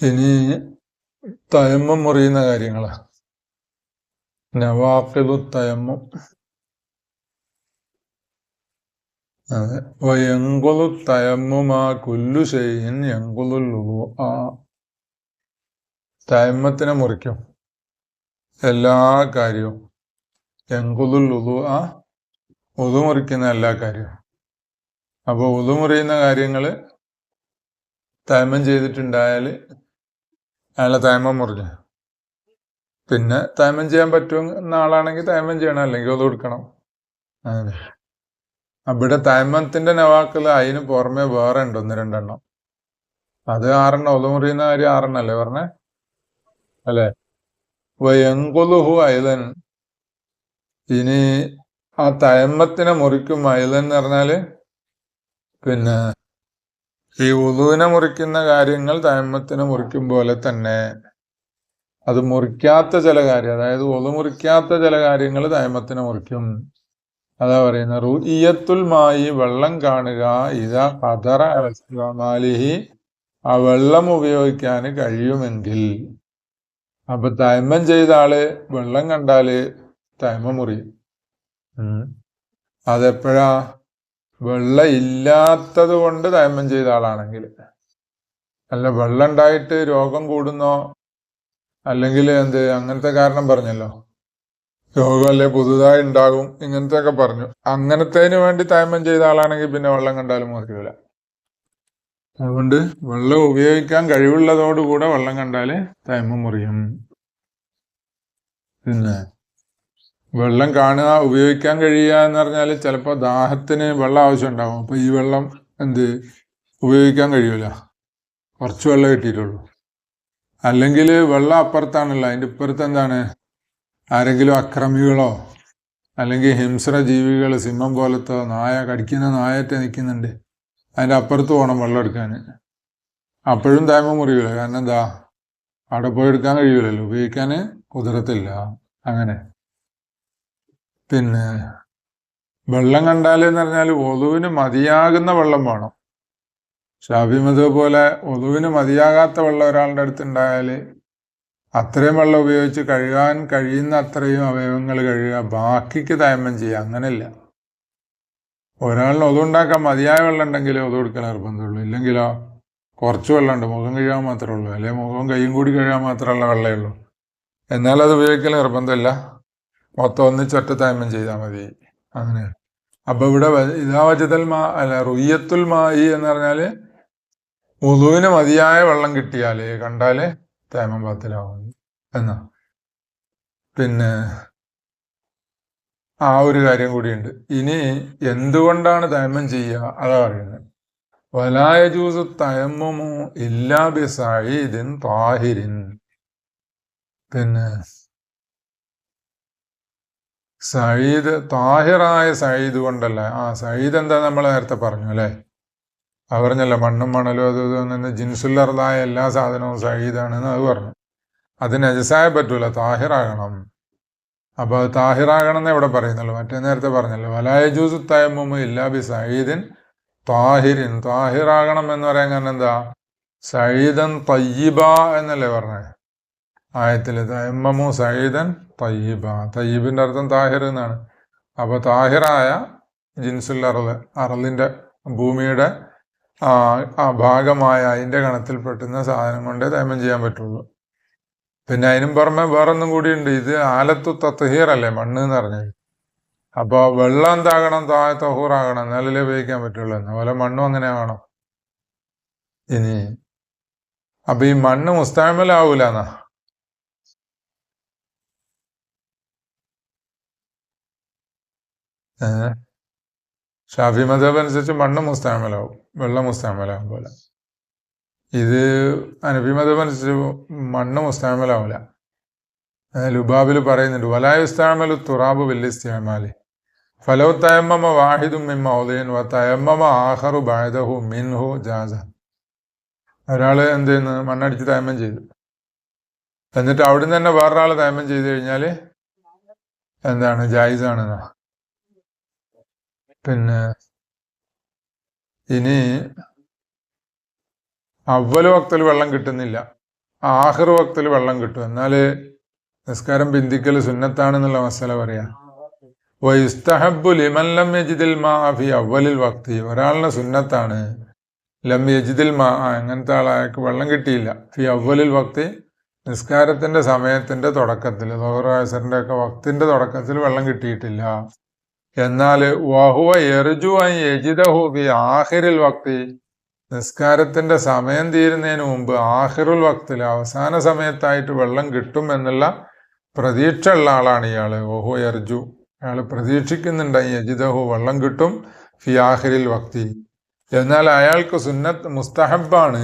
ഇനി തയമ്മം മുറിയുന്ന കാര്യങ്ങളാ. നവാക്കിലു തയമ്മം. അതെ. വയങ്കുലു തയമ്മുമാ കുല്ലു ചെയ്യൻ എങ്കുലു ആ തയമ്മത്തിനെ മുറിക്കും. എല്ലാ കാര്യവും. യങ്കുലുൽ ലുലു ആ ഉതു മുറിക്കുന്ന എല്ലാ കാര്യവും. അപ്പോൾ ഉതു മുറിയുന്ന കാര്യങ്ങൾ തയമം ചെയ്തിട്ടുണ്ടായാൽ അയാളെ തയമം മുറിഞ്ഞു. പിന്നെ തായ്മം ചെയ്യാൻ പറ്റുന്ന ആളാണെങ്കിൽ തായ്മം ചെയ്യണം അല്ലെങ്കിൽ അത് കൊടുക്കണം. അങ്ങനെ. അവിടെ തായ്മത്തിന്റെ നവാക്കൾ അതിന് പുറമെ വേറെ ഉണ്ട് ഒന്ന് രണ്ടെണ്ണം. അത് ആറെണ്ണം ഒതു മുറിയുന്ന കാര്യം ആറെണ്ണം അല്ലേ പറഞ്ഞേ? അല്ലേ? വയങ്കുലുഹു അയലൻ. ഇനി ആ തയമ്മത്തിനെ മുറിക്കും. അയലൻ എന്ന് പറഞ്ഞാൽ പിന്നെ ഈ ഉദുവിനെ മുറിക്കുന്ന കാര്യങ്ങൾ തയമ്മത്തിനെ മുറിക്കും പോലെ തന്നെ അത് മുറിക്കാത്ത ചില കാര്യം അതായത് ഒതു മുറിക്കാത്ത ചില കാര്യങ്ങൾ തയമ്മത്തിനെ മുറിക്കും. അതാ പറയുന്ന റുഇയത്തുൽ മായി വെള്ളം കാണുക ഇതാ കതറ മാലിഹി ആ വെള്ളം ഉപയോഗിക്കാൻ കഴിയുമെങ്കിൽ. അപ്പൊ തയമ്മം ചെയ്ത ആൾ വെള്ളം കണ്ടാൽ തയമ്മ മുറിയും. അതെപ്പോഴാ? വെള്ളം ഇല്ലാത്തത് കൊണ്ട് തയമ്മം ചെയ്ത ആളാണെങ്കിൽ. അല്ല വെള്ളം ഉണ്ടായിട്ട് രോഗം കൂടുന്നോ? അല്ലെങ്കിൽ എന്ത്? അങ്ങനത്തെ കാരണം പറഞ്ഞല്ലോ. രോഗം അല്ലെ പുതുതായി ഉണ്ടാകും ഇങ്ങനത്തെ ഒക്കെ പറഞ്ഞു. അങ്ങനത്തേന് വേണ്ടി തയമ്മം ചെയ്ത ആളാണെങ്കിൽ പിന്നെ വെള്ളം കണ്ടാലും മുറിക്കില്ല അതുകൊണ്ട് വെള്ളം ഉപയോഗിക്കാൻ കഴിവുള്ളതോടുകൂടെ വെള്ളം കണ്ടാൽ തയമ്മം മുറിയും. പിന്നെ വെള്ളം കാണുക ഉപയോഗിക്കാൻ കഴിയുക എന്ന് പറഞ്ഞാൽ ചിലപ്പോൾ ദാഹത്തിന് വെള്ളം ആവശ്യം ഉണ്ടാവും. അപ്പൊ ഈ വെള്ളം എന്ത്? ഉപയോഗിക്കാൻ കഴിയൂല. കുറച്ച് വെള്ളം കിട്ടിയിട്ടുള്ളൂ. അല്ലെങ്കിൽ വെള്ളം അപ്പുറത്താണല്ലോ. അതിന്റെ ഇപ്പുറത്ത് എന്താണ്? ആരെങ്കിലും അക്രമികളോ അല്ലെങ്കിൽ ഹിംസ്ര ജീവികൾ സിംഹം പോലത്തെ നായ കടിക്കുന്ന നായറ്റ് നിൽക്കുന്നുണ്ട്. അതിന്റെ അപ്പുറത്ത് പോകണം വെള്ളം എടുക്കാൻ. അപ്പോഴും തായ്മ മുറിയില്ല കാരണം എന്താ? അവിടെ പോയി എടുക്കാൻ കഴിയൂലല്ലോ. ഉപയോഗിക്കാൻ കുതിരത്തില്ല. അങ്ങനെ. പിന്നെ വെള്ളം കണ്ടാലെന്ന് പറഞ്ഞാൽ ഒതുവിന് മതിയാകുന്ന വെള്ളം വേണം. ഷാഫിമത് പോലെ ഒതുവിന് മതിയാകാത്ത വെള്ളം ഒരാളുടെ അടുത്തുണ്ടായാൽ അത്രയും വെള്ളം ഉപയോഗിച്ച് കഴുകാൻ കഴിയുന്ന അത്രയും അവയവങ്ങൾ കഴുകുക ബാക്കിക്ക് തയമ്മം ചെയ്യുക അങ്ങനെയല്ല. ഒരാളിന് ഒതുണ്ടാക്കാൻ മതിയായ വെള്ളം ഉണ്ടെങ്കിലേ ഒതു കൊടുക്കാൻ നിർബന്ധമുള്ളൂ. ഇല്ലെങ്കിലോ കുറച്ച് വെള്ളമുണ്ട് മുഖം കഴുകാൻ മാത്രമേ ഉള്ളൂ. അല്ലെങ്കിൽ മുഖം കൈയും കൂടി കഴുകാൻ മാത്രമുള്ള വെള്ളമേ ഉള്ളൂ. എന്നാൽ അത് നിർബന്ധമില്ല. മൊത്തം ഒന്നിച്ചൊറ്റ തയമ്മം ചെയ്താൽ മതി. അങ്ങനെ. അപ്പൊ ഇവിടെ ഇതാ വജതൽ മാ അല്ല റുയ്യത്തുൽ മായി എന്ന് പറഞ്ഞാൽ ഉദുവിന് മതിയായ വെള്ളം കിട്ടിയാൽ കണ്ടാൽ തേമം പാത്തിലാവും എന്നാ. പിന്നെ ആ ഒരു കാര്യം കൂടിയുണ്ട്. ഇനി എന്തുകൊണ്ടാണ് തയമം ചെയ്യുക അതാ പറയുന്നത്. വലായജൂസ് തയമ്മമു ഇല്ലാ ബിസായി ഇതിൻ പിന്നെ സയ്യിദ് താഹിറായ സയ്യിദ് കൊണ്ടല്ല? ആ സയ്യിദ് എന്താ നമ്മൾ നേരത്തെ പറഞ്ഞു അല്ലേ? അത് പറഞ്ഞല്ലോ മണ്ണും മണലും അത് നിന്ന് ജിൻസുല്ലറുതായ എല്ലാ സാധനവും സയ്യിദാണെന്ന് അത് പറഞ്ഞു. അത് നജസായ പറ്റൂല താഹിറാകണം. അപ്പൊ അത് താഹിറാകണം എന്ന് ഇവിടെ പറയുന്നല്ലോ മറ്റേ നേരത്തെ പറഞ്ഞല്ലോ വലായ ജൂസ് തയമ്മും ഇല്ലാ ബി സയ്യിദിൻ താഹിരിൻ. താഹിറാകണം എന്ന് പറയാൻ കാരണം എന്താ? സയ്യിദൻ തയ്യിബ എന്നല്ലേ പറഞ്ഞത് ആയത്തിൽ തയമ്മമു സൈദൻ തയ്യബ. തയ്യബിന്റെ അർത്ഥം താഹിർ എന്നാണ്. അപ്പൊ താഹിറായ ജിൻസുൽ അറൽ അറലിന്റെ ഭൂമിയുടെ ഭാഗമായ അതിന്റെ കണത്തിൽ പെട്ടുന്ന സാധനം കൊണ്ടേ തയമം ചെയ്യാൻ പറ്റുള്ളൂ. പിന്നെ അതിനും പുറമെ വേറൊന്നും കൂടിയുണ്ട്. ഇത് ആലത്തു തത്തഹീർ അല്ലേ മണ്ണ് എന്ന് പറഞ്ഞത്? അപ്പൊ വെള്ളം താകണം താഴെ തഹൂറാകണം എന്നാലല്ലേ ഉപയോഗിക്കാൻ പറ്റുള്ളൂ. അതുപോലെ മണ്ണും അങ്ങനെ ആകണം. ഇനി അപ്പൊ ഈ മണ്ണ് മുസ്താമലാവൂല എന്നാ ഏഹ് ഷാഫി മതബ് അനുസരിച്ച് മണ്ണ് മുസ്താമലാവും വെള്ളം മുസ്താമലാവും പോലെ. ഇത് അനബി മതബ് അനുസരിച്ച് മണ്ണ് മുസ്താമലാവില്ല ലുബാബിൽ പറയുന്നുണ്ട് വലായുസ്താമലു തുറാബ് വലിസ്താമാലി ഫലോ തയമ്മമ വാഹിദും മിൻ ഔദയൻ വ തയമ്മമ ആഹറു ബായദഹു മിൻഹു ജാസ. ഒരാൾ എന്ത് ചെയ്യുന്നു? മണ്ണടിച്ച് തയമ്മം ചെയ്തു. എന്നിട്ട് അവിടുന്ന് തന്നെ വേറൊരാൾ തയമ്മം ചെയ്തു കഴിഞ്ഞാൽ എന്താണ്? ജായിസാണെന്നാ? പിന്നെ ഇനി അവൽ വക്തൽ വെള്ളം കിട്ടുന്നില്ല. ആഹർ വക്തിൽ വെള്ളം കിട്ടും. എന്നാൽ നിസ്കാരം ബിന്ദിക്കൽ സുന്നത്താണെന്നുള്ള മസല പറയാ. വൈസ്തഹബു ലിമൻ ലം യജിദിൽ മാ ഫി അവലിൽ വക്തി. ഒരാളിന് സുന്നത്താണ്. ലം യജിദിൽ മാ അങ്ങനത്തെ ആളായക്ക് വെള്ളം കിട്ടിയില്ല. ഫി അവലിൽ വക്തി. നിസ്കാരത്തിന്റെ സമയത്തിന്റെ തുടക്കത്തിൽ ലോഹറാസറിന്റെ ഒക്കെ വക്തിന്റെ തുടക്കത്തിൽ വെള്ളം കിട്ടിയിട്ടില്ല. എന്നാൽ വഹുവ എർജു യജിതഹുബി ആഹിറിൽ വക്തി. നിസ്കാരത്തിന്റെ സമയം തീരുന്നതിന് മുമ്പ് ആഹിറുൽ വക്തിൽ അവസാന സമയത്തായിട്ട് വെള്ളം കിട്ടും എന്നുള്ള പ്രതീക്ഷ ഉള്ള ആളാണ് ഇയാൾ ഓഹോ എർജു അയാൾ പ്രതീക്ഷിക്കുന്നുണ്ട് യജിദഹു വെള്ളം കിട്ടും ഫി ആഹിറിൽ വക്തി. എന്നാൽ അയാൾക്ക് സുന്നത്ത് മുസ്തഹബാണ്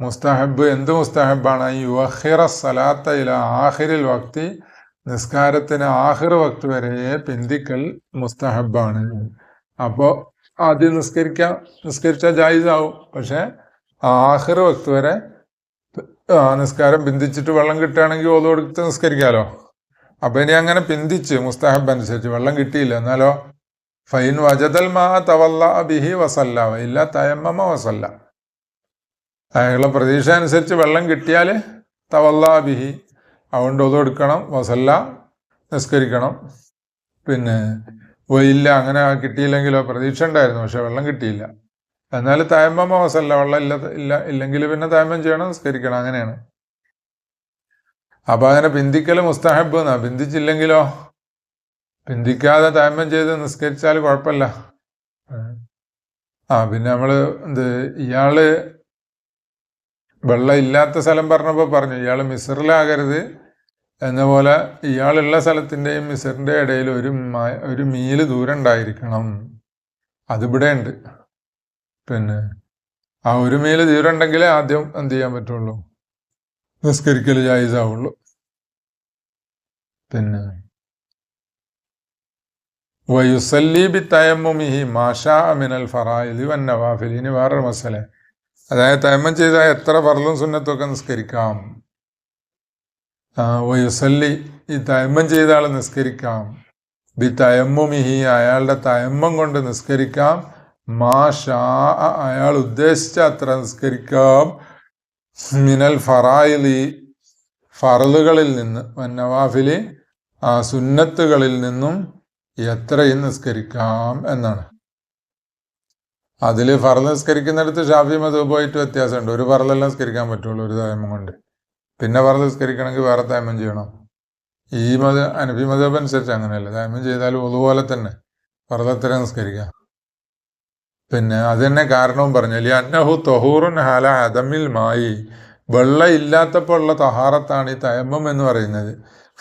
മുസ്തഹബ് എന്ത് മുസ്തഹബാണ് യുഹിറ സലാത്ത ഇല ആഹിറിൽ വക്തി നിസ്കാരത്തിന് ആഹിർ വക്ത് വരെ പിന്തിക്കൽ മുസ്തഹബാണ്. അപ്പോ ആദ്യം നിസ്കരിക്കാം നിസ്കരിച്ചാൽ ജായിസാവും. പക്ഷെ ആഹിർ വക്ത് വരെ നിസ്കാരം പിന്തിച്ചിട്ട് വെള്ളം കിട്ടുകയാണെങ്കിൽ ഓതു കൊടുത്ത് നിസ്കരിക്കാലോ. അപ്പൊ ഇനി അങ്ങനെ പിന്തിച്ച് മുസ്തഹബ് അനുസരിച്ച് വെള്ളം കിട്ടിയില്ല. എന്നാലോ ഫൈൻ വജതൽ മാ തവല്ല ബിഹി വസല്ല ഇല്ല തയമ്മ വസല്ല. അയാളുടെ പ്രതീക്ഷ അനുസരിച്ച് വെള്ളം കിട്ടിയാൽ തവല്ല ബിഹി അതുകൊണ്ട് ഒതു എടുക്കണം വസല്ല നിസ്കരിക്കണം. പിന്നെ വെയില്ല അങ്ങനെ കിട്ടിയില്ലെങ്കിലോ പ്രതീക്ഷ ഉണ്ടായിരുന്നു പക്ഷെ വെള്ളം കിട്ടിയില്ല. എന്നാൽ തായമ്പം വസല്ല വെള്ളം ഇല്ല ഇല്ല ഇല്ലെങ്കിൽ പിന്നെ തായമ്പം ചെയ്യണം നിസ്കരിക്കണം അങ്ങനെയാണ്. അപ്പം അങ്ങനെ പിന്തിക്കൽ മുസ്താഹബ് എന്നാ പിന്തിച്ചില്ലെങ്കിലോ? പിന്തിക്കാതെ തായമ്പം ചെയ്ത് നിസ്കരിച്ചാൽ കുഴപ്പമില്ല. ആ പിന്നെ നമ്മൾ എന്ത് ഇയാൾ വെള്ളം ഇല്ലാത്ത സ്ഥലം പറഞ്ഞപ്പോൾ പറഞ്ഞു ഇയാൾ മിസറിലാകരുത്. എന്ന പോലെ ഇയാളുള്ള സ്ഥലത്തിന്റെയും മിസറിന്റെ ഇടയിൽ ഒരു ഒരു മീൽ ദൂരം ഉണ്ടായിരിക്കണം. അതിവിടെ ഉണ്ട്. പിന്നെ ആ ഒരു മീൽ ദൂരം ഉണ്ടെങ്കിലേ ആദ്യം എന്ത് ചെയ്യാൻ പറ്റുള്ളൂ? നിസ്കരിക്കൽ ജായിസാവുള്ളൂ. പിന്നെ വയുസല്ലി ബി തയമ്മുമിഹി മാഷാ അമിനൽ നവാഫിൽ ഇനി വേറൊരു മസല അതായത് തൈമം ചെയ്താൽ എത്ര പറലും സുന്നത്തൊക്കെ നിസ്കരിക്കാം. വയുസല്ലി ഈ തയമ്മം ചെയ്ത ആൾ നിസ്കരിക്കാം. ബി തയമ്മുമിഹി അയാളുടെ തയമ്മം കൊണ്ട് നിസ്കരിക്കാം. മാ ഷാ അയാൾ ഉദ്ദേശിച്ച അത്ര നിസ്കരിക്കാം. മിനൽ ഫറായിലി ഫറലുകളിൽ നിന്ന് വന്നവാഫിലി ആ സുന്നത്തുകളിൽ നിന്നും എത്രയും നിസ്കരിക്കാം എന്നാണ്. അതിൽ ഫറൽ നിസ്കരിക്കുന്നിടത്ത് ഷാഫി മതം പോയിട്ട് വ്യത്യാസമുണ്ട്. ഒരു ഫറലെല്ലാം നിസ്കരിക്കാൻ പറ്റുള്ളൂ ഒരു തയമം കൊണ്ട്. പിന്നെ ഫറൽ നിസ്കരിക്കണമെങ്കിൽ വേറെ തയമം ചെയ്യണം. ഈ മത അനഫി മതബ് അനുസരിച്ച് അങ്ങനെയല്ല. തായ്മം ചെയ്താലും അതുപോലെ തന്നെ ഫറലത്തിനെ നിസ്കരിക്കാം. പിന്നെ അത് തന്നെ കാരണവും പറഞ്ഞു. അന്നഹു തൊഹൂറുൻ ഹാല അദമിൽ മായി. വെള്ളം ഇല്ലാത്തപ്പോൾ ഉള്ള തഹാറത്താണ് ഈ തയമ്മം എന്ന് പറയുന്നത്.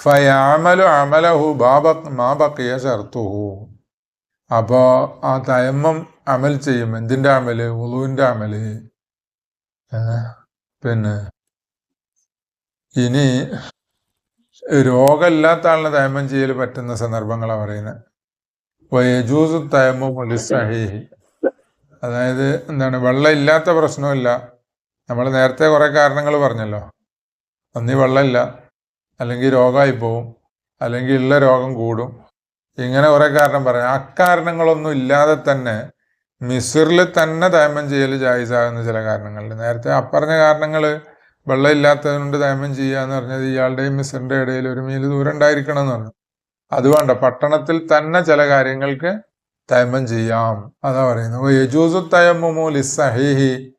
ഫയാമലു അമലഹു ബാബ മാ ബക്കിയ ഷർത്തുഹു അപ്പോൾ ആ തയമ്മം അമൽ ചെയ്യും. എന്തിന്റെ അമൽ? ഉളുവിന്റെ അമൽ? പിന്നെ ഇനി രോഗമില്ലാത്ത ആളിന് തയമം ചെയ്യൽ പറ്റുന്ന സന്ദർഭങ്ങളാണ് പറയുന്നത് വയജൂസ് തയമ്മു സഹീഹി അതായത് എന്താണ്? വെള്ളം ഇല്ലാത്ത പ്രശ്നമില്ല നമ്മൾ നേരത്തെ കുറെ കാരണങ്ങൾ പറഞ്ഞല്ലോ. ഒന്നീ വെള്ളമില്ല. അല്ലെങ്കിൽ രോഗമായി പോവും. അല്ലെങ്കിൽ ഉള്ള രോഗം കൂടും. ഇങ്ങനെ കുറെ കാരണം പറയാം. അക്കാരണങ്ങളൊന്നും ഇല്ലാതെ തന്നെ മിസ്റിൽ തന്നെ തയമം ചെയ്യൽ ജായിസാകുന്ന ചില കാരണങ്ങളുണ്ട്. നേരത്തെ അപ്പറഞ്ഞ കാരണങ്ങൾ വെള്ളം ഇല്ലാത്തതുകൊണ്ട് തയമം ചെയ്യുക എന്ന് പറഞ്ഞത് ഇയാളുടെയും മിസ്റിന്റെ ഇടയിൽ ഒരു മീൽ ദൂരം ഉണ്ടായിരിക്കണം എന്ന് പറഞ്ഞു. അത് വേണ്ട. പട്ടണത്തിൽ തന്നെ ചില കാര്യങ്ങൾക്ക് തയമം ചെയ്യാം. അതാ പറയുന്നത്. യജൂസു ലിസ്സഹീഹി.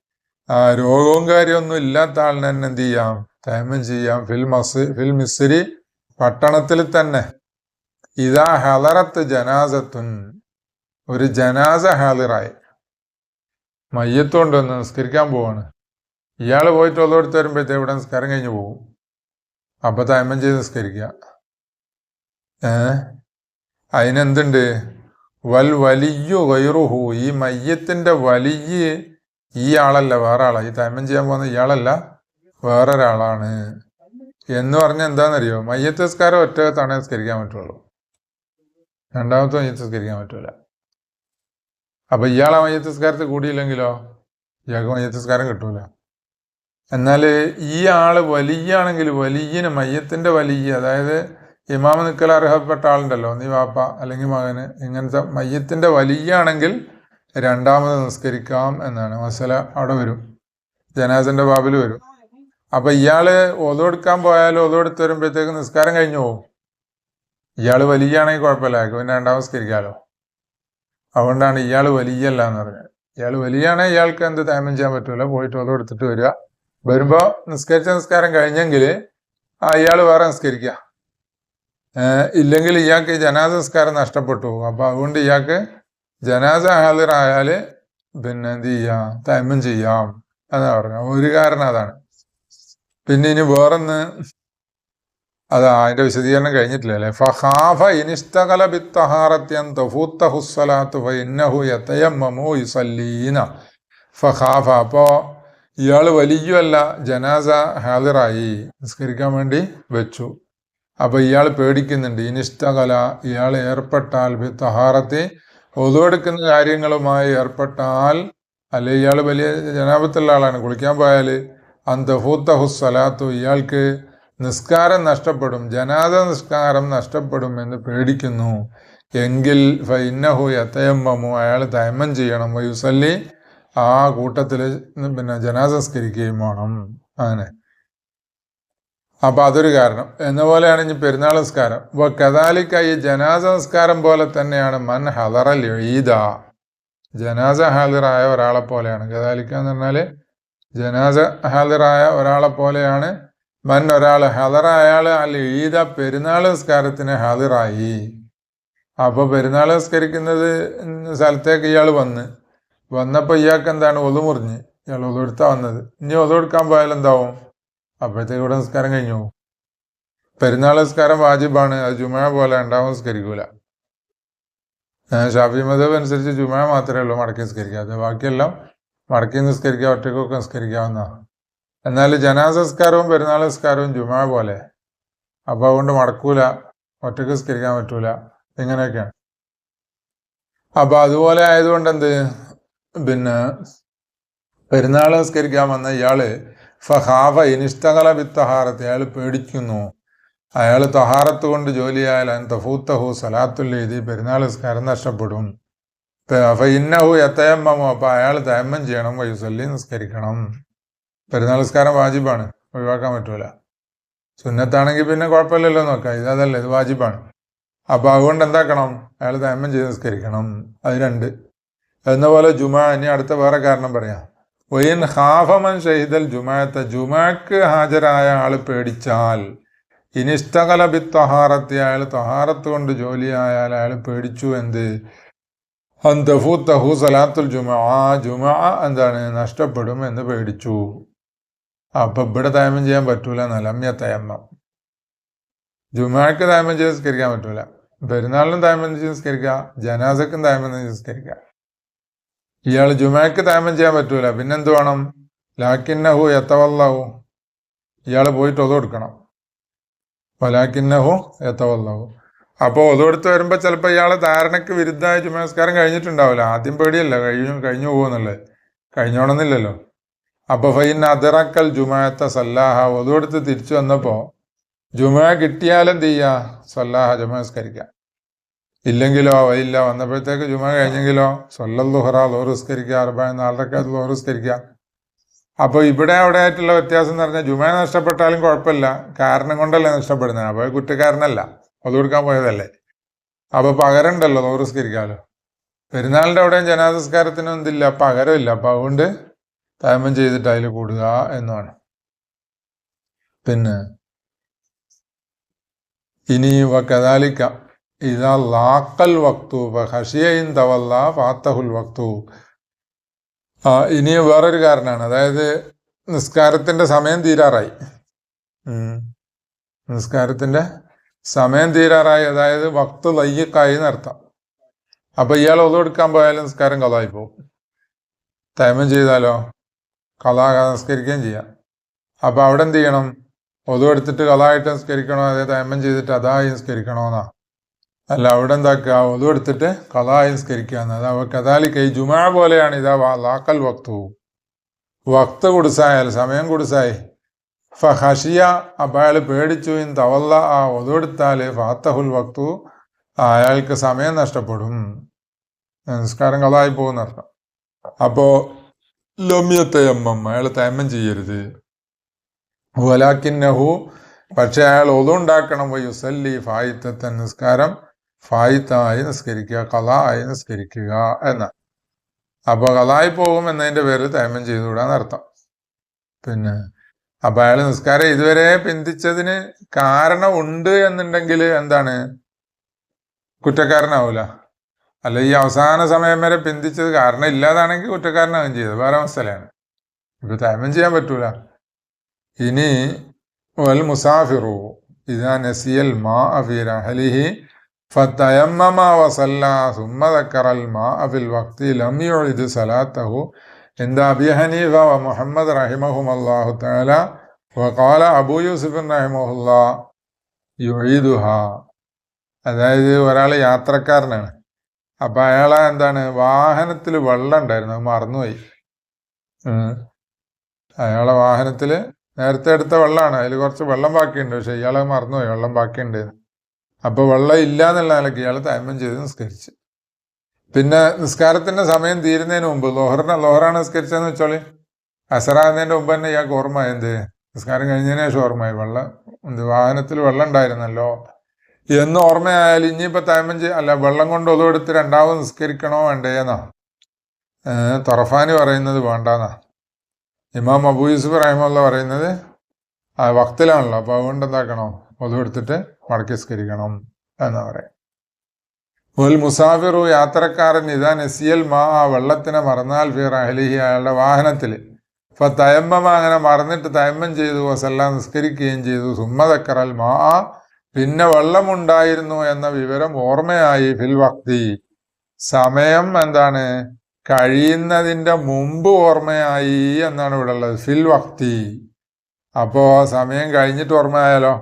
ആ രോഗവും കാര്യമൊന്നും ഇല്ലാത്ത ആളിനെ തന്നെ എന്ത് ചെയ്യാം? തയമം ചെയ്യാം. ഫിൽ മസ് ഫിൽ മിസ്രി പട്ടണത്തിൽ തന്നെ. ഇതാ ഹലറത്ത് ജനാസത്തുൻ. ഒരു ജനാസ ഹാളിറായി. മയ്യത്ത് കൊണ്ടുവന്ന് നിസ്കരിക്കാൻ പോവാണ്. ഇയാൾ പോയിട്ട് ഉള്ളവർ വരുമ്പോഴത്തേ ഇവിടെ നിസ്കാരം കഴിഞ്ഞ് പോകും അപ്പൊ തയമം ചെയ്ത് നിസ്കരിക്കുക ഏ? അതിനെന്തുണ്ട് വൽ വലിയു വൈറുഹു ഈ മയ്യത്തിന്റെ വലിയ ഈ ആളല്ല വേറെ ആളാ. ഈ തയമം ചെയ്യാൻ പോകുന്ന ഇയാളല്ല വേറൊരാളാണ് എന്ന് പറഞ്ഞാൽ എന്താണെന്നറിയോ മയ്യത്ത് നിസ്കാരം ഒറ്റ തവണ നിസ്കരിക്കാൻ പറ്റുള്ളൂ. രണ്ടാമത്തെ മയ്യത്ത് നിസ്കരിക്കാൻ പറ്റൂല. അപ്പൊ ഇയാളെ മയ്യത്ത് കൂടിയില്ലെങ്കിലോ? ഇയാൾക്ക് മയ്യത്ത് നിസ്കാരം കിട്ടൂല. എന്നാൽ ഈ ആൾ വലിയാണെങ്കിൽ വലിയന് മയ്യത്തിന്റെ വലിയ അതായത് ഇമാമ നിക്കൽ അർഹപ്പെട്ട ആളുണ്ടല്ലോ നീ വാപ്പ അല്ലെങ്കിൽ മകന് ഇങ്ങനത്തെ മയ്യത്തിന്റെ വലിയാണെങ്കിൽ രണ്ടാമത് നിസ്കരിക്കാം എന്നാണ്. മസല അവിടെ വരും. ജനാസിന്റെ ബാബിൽ വരും. അപ്പൊ ഇയാൾ ഒതെടുക്കാൻ പോയാലും ഒതെടുത്ത് വരുമ്പോഴത്തേക്ക് നിസ്കാരം കഴിഞ്ഞു പോകും ഇയാൾ വലിയാണെങ്കിൽ കുഴപ്പമില്ല പിന്നെ രണ്ടാമത് നിസ്കരിക്കാലോ അതുകൊണ്ടാണ് ഇയാൾ വലിയല്ല എന്ന് പറഞ്ഞത്. ഇയാൾ വലിയാണെങ്കിൽ ഇയാൾക്ക് എന്ത് തേമം ചെയ്യാൻ പറ്റൂല. പോയിട്ട് ഒതെടുത്തിട്ട് വരിക. വരുമ്പോ നിസ്കരിച്ച നിസ്കാരം കഴിഞ്ഞെങ്കിൽ ഇയാൾ വേറെ നിസ്കരിക്കുക ഇല്ലെങ്കിൽ ഇയാൾക്ക് ജനാസ നിസ്കാരം നഷ്ടപ്പെട്ടു പോകും. അപ്പൊ അതുകൊണ്ട് ഇയാൾക്ക് ജനാസ ഹാജറായാൽ പിന്നെ എന്ത് ചെയ്യാം? തൈമം ചെയ്യാം എന്നാ പറഞ്ഞു ഒരു കാരണം അതാണ്. പിന്നെ ഇനി വേറൊന്ന് അതാ അതിന്റെ വിശദീകരണം കഴിഞ്ഞിട്ടില്ലല്ലേ? ഫഹാഫ ഇനിസ്തകല ബിത്തഹാറത്യൻ തഫൂത്ത ഹുസ്സലാത്ത് ഫഇന്നഹു യതയമ്മമു യുസല്ലീന. ഫഹാഫ അപ്പോ ഇയാൾ വലിയല്ല ജനാസ ഹാജറായി നിസ്കരിക്കാൻ വേണ്ടി വെച്ചു. അപ്പൊ ഇയാൾ പേടിക്കുന്നുണ്ട് ഇനിഷ്ടകല ഇയാൾ ഏർപ്പെട്ടാൽ ബി തഹാറത്തി ഒതുവെടുക്കുന്ന കാര്യങ്ങളുമായി ഏർപ്പെട്ടാൽ അല്ലെ ഇയാൾ വലിയ ജനാപത്തുള്ള ആളാണ് കുളിക്കാൻ പോയാൽ അന്തഹൂത്തഹുസ്വലാത്തു ഇയാൾക്ക് നിസ്കാരം നഷ്ടപ്പെടും ജനാദ നിസ്കാരം നഷ്ടപ്പെടും എന്ന് പേടിക്കുന്നു. എങ്കിൽ ഫൈന്നഹു യത്തയമ്മമു അയാൾ തയമ്മം ചെയ്യണം. വയുസല്ലി ആ കൂട്ടത്തിൽ പിന്നെ ജനാസംസ്കരിക്കുകയും വേണം. അങ്ങനെ. അപ്പൊ അതൊരു കാരണം. എന്ന പോലെയാണ് ഇനി പെരുന്നാൾ സംസ്കാരം അപ്പൊ കഥാലിക്ക ഈ ജനാസ സംസ്കാരം പോലെ തന്നെയാണ് മൻ ഹലറൽ ഈദ ജനാസ ഹാലിറായ ഒരാളെ പോലെയാണ്. കഥാലിക്ക എന്ന് പറഞ്ഞാൽ ജനാസ ഹാലിറായ ഒരാളെ പോലെയാണ് മൻ ഒരാൾ ഹലറായാൾ അൽ ഈദ പെരുന്നാൾ നിസ്കാരത്തിന് ഹാലിറായി അപ്പോൾ പെരുന്നാൾ നിസ്കരിക്കുന്നത് സ്ഥലത്തേക്ക് ഇയാൾ വന്ന്. വന്നപ്പോൾ ഇയാൾക്ക് എന്താണ്? ഒതു മുറിഞ്ഞ്. ഇയാൾ ഒതുകൊടുത്താ വന്നത്. ഇനി ഒതുകൊടുക്കാൻ പോയാൽ എന്താവും? അപ്പോഴത്തേക്ക് ഇവിടെ നിസ്കാരം കഴിഞ്ഞു. പോകും. പെരുന്നാൾ നിസ്കാരം വാജിബാണ്. അത് ജുമ പോലെ രണ്ടാമത് നിസ്കരിക്കൂല. ഷാഫി മതബ് അനുസരിച്ച് ജുമ മാത്രമേ ഉള്ളൂ മടക്കി നിസ്കരിക്കാതെ ബാക്കിയെല്ലാം മടക്കി നിസ്കരിക്കുക ഒറ്റക്കൊക്കെ നിസ്കരിക്കാവുന്ന എന്നാൽ ജനാസസ്കാരവും പെരുന്നാൾ നിസ്കാരവും ജുമ പോലെ. അപ്പൊ അതുകൊണ്ട് മടക്കൂല. ഒറ്റയ്ക്ക് സ്കരിക്കാൻ പറ്റൂല. ഇങ്ങനെയൊക്കെയാണ്. അപ്പൊ അതുപോലെ ആയതുകൊണ്ട് എന്ത് പിന്നെ പെരുന്നാൾ നിസ്കരിക്കാൻ വന്ന ഇയാൾ ഫഹാഫ ഇനിഷ്ടകല ബിത്തഹാറത്ത് അയാൾ പേടിക്കുന്നു. അയാൾ തഹാറത്ത് കൊണ്ട് ജോലിയായാൽ അൻ തഫൂത്തഹു സലാത്തുല്ലീതി പെരുന്നാൾ നിസ്കാരം നഷ്ടപ്പെടും. അപ്പൊ ഇന്നഹു എത്തയമ്മമോ അപ്പൊ അയാൾ തയമ്മം ചെയ്യണം വൈസല്ലി നിസ്കരിക്കണം. പെരുന്നാൾ നിസ്കാരം വാജിബാണ്. ഒഴിവാക്കാൻ പറ്റൂല. സുന്നത്താണെങ്കിൽ പിന്നെ കുഴപ്പമില്ലല്ലോ നോക്കാം. ഇത് അതല്ല ഇത് വാജിബാണ്. അപ്പൊ അതുകൊണ്ട് എന്താക്കണം? അയാൾ തയ്മം ചെയ്ത് നിസ്കരിക്കണം. അത് രണ്ട്. എന്നപോലെ ജുമാ ഇനി അടുത്ത വേറെ കാരണം പറയാം. വൈൻ ഹാഫമൻ ഷഹീദൽ ജുമായത്തെ ജുമാക്ക് ഹാജരായ ആൾ പേടിച്ചാൽ ഇനിഷ്ടകല ബി തൊഹാറത്തി അയാൾ തൊഹാറത്ത് കൊണ്ട് ജോലിയായാൽ അയാൾ പേടിച്ചു എന്ത്? അന്തഫു തഹു സലാത്തുൽ ജുമാ ജുമാ എന്താണ്? നഷ്ടപ്പെടും എന്ന് പേടിച്ചു. അപ്പൊ ഇവിടെ തയമം ചെയ്യാൻ പറ്റൂല നലമ്യ തയമ്മം ജുമാക്ക് തയമം ചെയ്ത് നിസ്കരിക്കാൻ പറ്റൂല. പെരുന്നാളിനും തയമം ചെയ്ത് സംസ്കരിക്കുക ജനാസക്കും തയമം ചെയ്ത് സംസ്കരിക്കുക ഇയാൾ ജുമാക്ക് തയമം ചെയ്യാൻ പറ്റൂല പിന്നെന്ത് വേണം? ലാക്കിന്നഹു എത്തവല്ലാവു ഇയാൾ പോയിട്ട് ഒതു കൊടുക്കണം. വലാക്കിന്നഹു എത്തവല്ലാവു അപ്പോൾ ഒതുകൊടുത്ത് വരുമ്പോൾ ചിലപ്പോൾ ഇയാളെ ധാരണയ്ക്ക് വിരുദ്ധമായ ചുമസ്കാരം കഴിഞ്ഞിട്ടുണ്ടാവില്ല. ആദ്യം പേടിയല്ല കഴിഞ്ഞു കഴിഞ്ഞു പോകുന്നുള്ളത് കഴിഞ്ഞോണമെന്നില്ലല്ലോ അപ്പൊ ഫൈൻ അതിറക്കൽ ജുമായത്തെ സല്ലാഹ ഒതുകൊടുത്ത് തിരിച്ചു വന്നപ്പോൾ ജുമാ കിട്ടിയാലും ചെയ്യുക സല്ലാഹ ജുമസ്കരിക്കാം ഇല്ലെങ്കിലോ വൈല്ല വന്നപ്പോഴത്തേക്ക് ജുമ കഴിഞ്ഞെങ്കിലോ സൊല്ലൽ ദുഹറ അറുപത് നാലരക്ക് ലോറുസ്കരിക്കുക അപ്പോൾ ഇവിടെ അവിടെ ആയിട്ടുള്ള വ്യത്യാസം എന്ന് പറഞ്ഞാൽ ജുമ നഷ്ടപ്പെട്ടാലും കുഴപ്പമില്ല. കാരണം കൊണ്ടല്ലേ നഷ്ടപ്പെടുന്നത്? അപ്പോൾ കുറ്റക്കാരനല്ല. അത് കൊടുക്കാൻ പോയതല്ലേ. അപ്പോൾ പകരണ്ടല്ലോ ലോറുസ്കരിക്കാമല്ലോ പെരുന്നാളിന്റെ അവിടെയും ജനാസംസ്കാരത്തിനും ഇല്ല പകരമില്ല. അപ്പോൾ അതുകൊണ്ട് തയമം ചെയ്തിട്ട് അതിൽ കൂടുക എന്നാണ്. പിന്നെ ഇനി വക്കതാലിക്ക ഇതാ ലാക്കൽ വക്തു ഹഷിയയും തവല്ല ഫാത്തഹുൽ വക്തു. ഇനി വേറൊരു കാരണമാണ് അതായത് നിസ്കാരത്തിന്റെ സമയം തീരാറായി. നിസ്കാരത്തിന്റെ സമയം തീരാറായി. അതായത് വക്ത് ലയ്യക്കായി നടത്താം അപ്പൊ ഇയാൾ ഒതുകൊടുക്കാൻ പോയാലും നിസ്കാരം കലായി പോകും തയമം ചെയ്താലോ? കലാകാതെ സംസ്കരിക്കുകയും ചെയ്യാം. അപ്പോൾ അവിടെ എന്ത് ചെയ്യണം? ഒതു എടുത്തിട്ട് കലായിട്ട് സംസ്കരിക്കണോ? അതേ തയമ്മം ചെയ്തിട്ട് അതായി നിസ്കരിക്കണോന്നാ അല്ല അവിടെ എന്താക്കുക? ഒതു എടുത്തിട്ട് കലായി സംസ്കരിക്കുക എന്നത് അവ കഥാലിക്ക് ഈ ജുമാ പോലെയാണ് ഇതാ ലാക്കൽ വക്തു. വക്ത് കുടിസായാൽ സമയം കുടിസായി. ഹഷിയ അപ്പൊ അയാൾ പേടിച്ചു ഇൻ തവല്ല ആ ഒതുവെടുത്താൽ ഫാത്തഹുൽ വക്തു അയാൾക്ക് സമയം നഷ്ടപ്പെടും. നിസ്കാരം കഥായി പോകുന്നർത്ഥം. അപ്പോ എമ്മം അയാൾ തയമ്മം ചെയ്യരുത്. വലാക്കിന്നഹു പക്ഷെ അയാൾ ഒതുണ്ടാക്കണം യുസല്ലി ഫായിത്തൻ നിസ്കാരം ഫായിത്തായി നിസ്കരിക്കുക കല ആയി നിസ്കരിക്കുക എന്ന. അപ്പൊ കലായി പോകും എന്നതിന്റെ പേരിൽ തൈമം ചെയ്തുകൂടാന്ന് അർത്ഥം. പിന്നെ അപ്പൊ അയാൾ നിസ്കാരം ഇതുവരെ പിന്തിച്ചതിന് കാരണം ഉണ്ട് എന്നുണ്ടെങ്കിൽ എന്താണ്? കുറ്റക്കാരനാവൂല. അല്ല ഈ അവസാന സമയം വരെ പിന്തിച്ചത് കാരണം ഇല്ലാതാണെങ്കിൽ കുറ്റക്കാരനാകും ചെയ്തത് വേറെ അവസ്ഥയാണ് ഇപ്പൊ തൈമം ചെയ്യാൻ പറ്റൂല ഇനി വൽ മുസാഫിറു ഇതാ നസിയൽ മാ ഫി റഹലിഹി فتيمم وصلى ثم ذكر الماء في الوقت لم يعد صلاته عند أبي حنيفة ومحمد رحمهم الله تعالى وقال أبو يوسف رحمه الله يعيدها അതായത് ഒരാൾ യാത്രക്കാരനാണ് അപ്പൊ അയാളെ എന്താണ് വാഹനത്തിൽ വെള്ളം ഉണ്ടായിരുന്നു അത് മറന്നുപോയി. അയാളെ വാഹനത്തിൽ നേരത്തെ എടുത്ത വെള്ളമാണ് അതിൽ കുറച്ച് വെള്ളം ബാക്കിയുണ്ട് പക്ഷെ ഇയാളെ മറന്നുപോയി വെള്ളം ബാക്കിയുണ്ട് അപ്പൊ വെള്ളം ഇല്ല എന്നുള്ള നിലയ്ക്ക് ഇയാൾ തൈമം ചെയ്ത് നിസ്കരിച്ച്. പിന്നെ നിസ്കാരത്തിന്റെ സമയം തീരുന്നതിന് മുമ്പ് ലോഹറിനെ ലോഹറാണ് നിസ്കരിച്ചതെന്ന് വെച്ചോളി. അസറാകുന്നതിന്റെ മുമ്പ് തന്നെ ഇയാൾക്ക് ഓർമ്മ എന്ത്? നിസ്കാരം കഴിഞ്ഞതിന് ശേഷം ഓർമ്മയായി വെള്ളം എന്ത്? വാഹനത്തിൽ വെള്ളം ഉണ്ടായിരുന്നല്ലോ. എന്ന് ഓർമ്മയായാലും ഇനിയിപ്പോ തൈമം ചെയ്യ അല്ല വെള്ളം കൊണ്ട് ഒതുവെടുത്ത് രണ്ടാമത് നിസ്കരിക്കണോ വേണ്ടേന്നാ? തൊറഫാനി പറയുന്നത് വേണ്ടാന്നാ. ഇമാം അബൂ യൂസുഫ് റഹിമുള്ള പറയുന്നത് ആ വക്തിലാണല്ലോ അപ്പോൾ അതുകൊണ്ട് എന്താക്കണം? ഒതുവെടുത്തിട്ട് മടക്കി നിസ്കരിക്കണം എന്നാ പറയാം. ഒരു മുസാഫിറു യാത്രക്കാരൻ ഇതാ നസിയൽ മാ ആ വെള്ളത്തിനെ മറന്നാൽ ഫിർ അഹലിഹി അയാളുടെ വാഹനത്തിൽ ഇപ്പൊ തയമ്മം അങ്ങനെ മറന്നിട്ട് തയമ്മം ചെയ്തു വസല്ലാം നിസ്കരിക്കുകയും ചെയ്തു. സുമ്മതക്കറൽ മാ പിന്നെ വെള്ളമുണ്ടായിരുന്നു എന്ന വിവരം ഓർമ്മയായി ഫിൽവക്തി സമയം എന്താണ്? കഴിയുന്നതിന്റെ മുമ്പ് ഓർമ്മയായി എന്നാണ് ഇവിടെ ഉള്ളത് ഫിൽവക്തി അപ്പോ സമയം കഴിഞ്ഞിട്ട് ഓർമ്മയായാലോ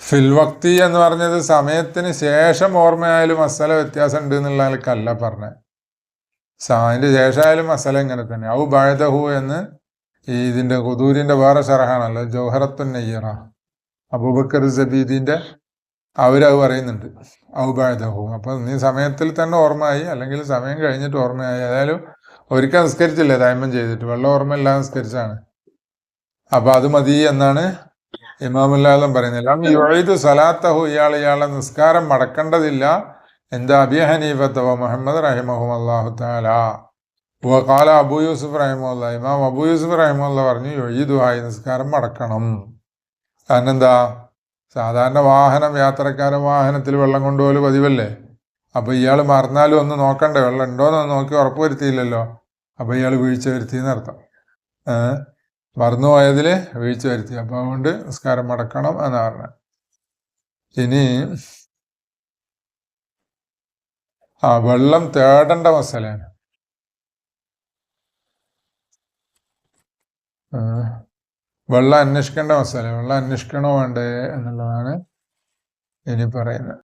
ഫിൽവക്തി എന്ന് പറഞ്ഞത് സമയത്തിന് ശേഷം ഓർമ്മയായാലും അസല വ്യത്യാസം ഉണ്ട് എന്നുള്ള നിലക്കല്ല പറഞ്ഞത്. അതിന്റെ ശേഷമായാലും മസല ഇങ്ങനെ തന്നെ. ഔ ബഴദഹു എന്ന് ഈ ഇതിന്റെ കുതൂരിന്റെ വേറെ ഷറഹാണല്ലോ ജൗഹറത്തുൻ നെയ്യറ. അബൂബക്കർ സബീദിന്റെ അവരത് പറയുന്നുണ്ട് ഔ ബാഴതഹു അപ്പൊ നീ സമയത്തിൽ തന്നെ ഓർമ്മയായി അല്ലെങ്കിൽ സമയം കഴിഞ്ഞിട്ട് ഓർമ്മയായി. ഏതായാലും ഒരിക്കൽ നിസ്കരിച്ചില്ലേ തായ്മം ചെയ്തിട്ട്? വെള്ളം ഓർമ്മയില്ലാതെ നിസ്കരിച്ചാണ്. അപ്പൊ അത് മതി എന്നാണ് ഇമാമുല്ലാദം പറയുന്നത്. യുഴീദ് സലാത്തഹു ഇയാൾ ഇയാളെ നിസ്കാരം മടക്കേണ്ടതില്ല. എന്താ അബി ഹനീഫത്തവ മുഹമ്മദ് റഹിമഹു അള്ളാഹു താല കാല അബു യൂസുഫ് റഹിമുല്ല ഇമാം അബു യൂസുഫ് റഹിമുല്ല പറഞ്ഞു യുഴീദുഹായി നിസ്കാരം മടക്കണം. കാരണം എന്താ സാധാരണ വാഹനം യാത്രക്കാരൻ വാഹനത്തിൽ വെള്ളം കൊണ്ടുപോലും പതിവല്ലേ? അപ്പൊ ഇയാൾ മറന്നാലും ഒന്ന് നോക്കണ്ടേ? വെള്ളം ഉണ്ടോന്ന് നോക്കി ഉറപ്പ് വരുത്തിയില്ലല്ലോ. അപ്പൊ ഇയാൾ വീഴ്ച വരുത്തി എന്നർത്ഥം. മറന്നു പോയതിൽ വീഴ്ച വരുത്തി. അപ്പൊ അതുകൊണ്ട് നിസ്കാരം മടക്കണം എന്ന് പറഞ്ഞത് ഇനി ആ വെള്ളം തേടേണ്ട മസലാണ് വെള്ളം അന്വേഷിക്കേണ്ട മസാല വെള്ളം അന്വേഷിക്കണോ വേണ്ടേ എന്നുള്ളതാണ് ഇനി പറയുന്നത്.